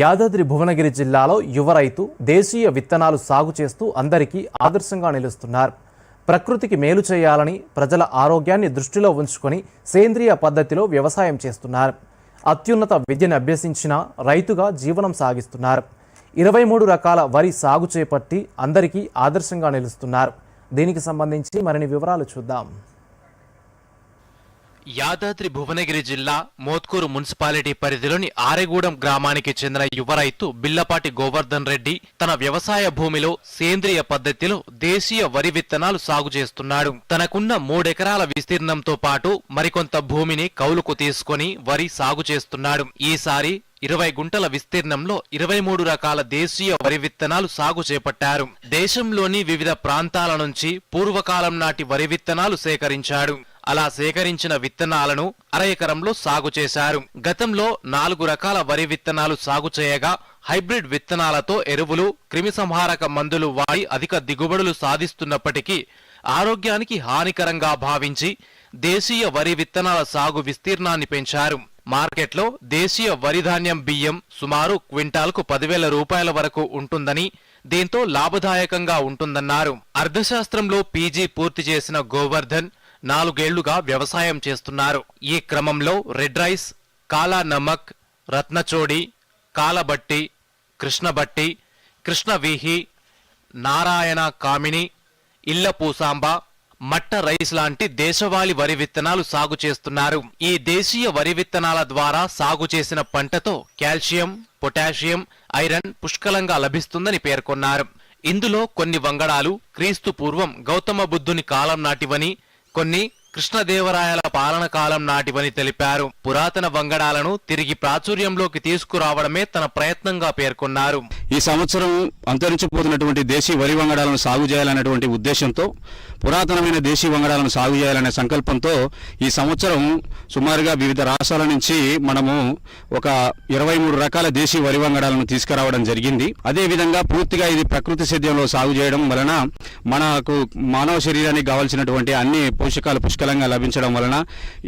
యాదాద్రి భువనగిరి జిల్లాలో యువ రైతు దేశీయ విత్తనాలు సాగు చేస్తూ అందరికీ ఆదర్శంగా నిలుస్తున్నారు. ప్రకృతికి మేలు చేయాలని ప్రజల ఆరోగ్యాన్ని దృష్టిలో ఉంచుకొని సేంద్రియ పద్ధతిలో వ్యవసాయం చేస్తున్నారు. అత్యున్నత విద్యను అభ్యసించిన రైతుగా జీవనం సాగిస్తున్నారు. ఇరవై మూడు రకాల వరి సాగు చేపట్టి అందరికీ ఆదర్శంగా నిలుస్తున్నారు. దీనికి సంబంధించి మరిన్ని వివరాలు చూద్దాం. యాదాద్రి భువనగిరి జిల్లా మోత్కూరు మున్సిపాలిటీ పరిధిలోని ఆరెగూడెం గ్రామానికి చెందిన యువ రైతు బిల్లపాటి గోవర్ధన్ రెడ్డి తన వ్యవసాయ భూమిలో సేంద్రియ పద్ధతిలో దేశీయ వరి విత్తనాలు సాగు చేస్తున్నాడు. తనకున్న మూడెకరాల విస్తీర్ణంతో పాటు మరికొంత భూమిని కౌలుకు తీసుకొని వరి సాగు చేస్తున్నాడు. ఈసారి ఇరవై గుంటల విస్తీర్ణంలో ఇరవై మూడు రకాల దేశీయ వరి విత్తనాలు సాగు చేపట్టారు. దేశంలోని వివిధ ప్రాంతాల నుంచి పూర్వకాలం నాటి వరి విత్తనాలు సేకరించాడు. అలా సేకరించిన విత్తనాలను అర ఎకరంలో సాగు చేశారు. గతంలో నాలుగు రకాల వరి విత్తనాలు సాగు చేయగా హైబ్రిడ్ విత్తనాలతో ఎరువులు క్రిమిసంహారక మందులు వాడి అధిక దిగుబడులు సాధిస్తున్నప్పటికీ ఆరోగ్యానికి హానికరంగా భావించి దేశీయ వరి విత్తనాల సాగు విస్తీర్ణాన్ని పెంచారు. మార్కెట్లో దేశీయ వరి ధాన్యం బియ్యం సుమారు క్వింటాల్కు పదివేల రూపాయల వరకు ఉంటుందని దీంతో లాభదాయకంగా ఉంటుందన్నారు. అర్థశాస్త్రంలో పీజీ పూర్తి చేసిన గోవర్ధన్ నాలుగేళ్ళుగా వ్యవసాయం చేస్తున్నారు. ఈ క్రమంలో రెడ్ రైస్ కాలా నమక్ రత్నచోడి కాలబట్టి కృష్ణబట్టి కృష్ణవీహి నారాయణ కామిని ఇళ్ళపూసాంబ మట్ట రైస్ లాంటి దేశవాళి వరి విత్తనాలు సాగు చేస్తున్నారు. ఈ దేశీయ వరి విత్తనాల ద్వారా సాగు చేసిన పంటతో కాల్షియం పొటాషియం ఐరన్ పుష్కలంగా లభిస్తుందని పేర్కొన్నారు. ఇందులో కొన్ని వంగడాలు క్రీస్తు పూర్వం గౌతమ బుద్ధుని కాలం నాటివని కొన్ని కృష్ణదేవరాయల పాలన కాలం నాటివని తెలిపారు. పురాతన వంగడాలను తిరిగి ప్రాచుర్యంలోకి తీసుకురావడమే తన ప్రయత్నంగా పేర్కొన్నారు. ఈ సంవత్సరం అంతరించిపోతున్నటువంటి దేశీ వరి వంగడాలను సాగు చేయాలనేటువంటి ఉద్దేశంతో పురాతనమైన దేశీ వంగడాలను సాగు చేయాలనే సంకల్పంతో ఈ సంవత్సరం సుమారుగా వివిధ రాష్ట్రాల నుంచి మనము ఒక ఇరవై మూడు రకాల దేశీ వరి వంగడాలను తీసుకురావడం జరిగింది. అదేవిధంగా పూర్తిగా ఇది ప్రకృతి సేద్యంలో సాగు చేయడం వలన మనకు మానవ శరీరానికి కావాల్సినటువంటి అన్ని పోషకాలు పుష్కలంగా లభించడం వలన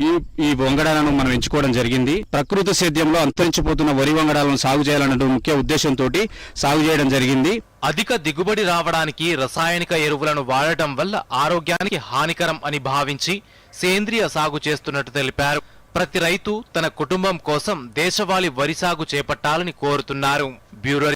ఈ ఈ వంగడాలను మనం ఎంచుకోవడం జరిగింది. ప్రకృతి సేద్యంలో అంతరించిపోతున్న వరి వంగడాలను సాగు చేయాలనే ముఖ్య ఉద్దేశంతో సాగు చేయడం జరిగింది. అధిక దిగుబడి రావడానికి రసాయనిక ఎరువులను వాడటం వల్ల ఆరోగ్యానికి హానికరం అని భావించి సేంద్రియ సాగు చేస్తున్నట్టు తెలిపారు. ప్రతి రైతు తన కుటుంబం కోసం దేశవాళీ వరి సాగు చేపట్టాలని కోరుతున్నారు. బ్యూరో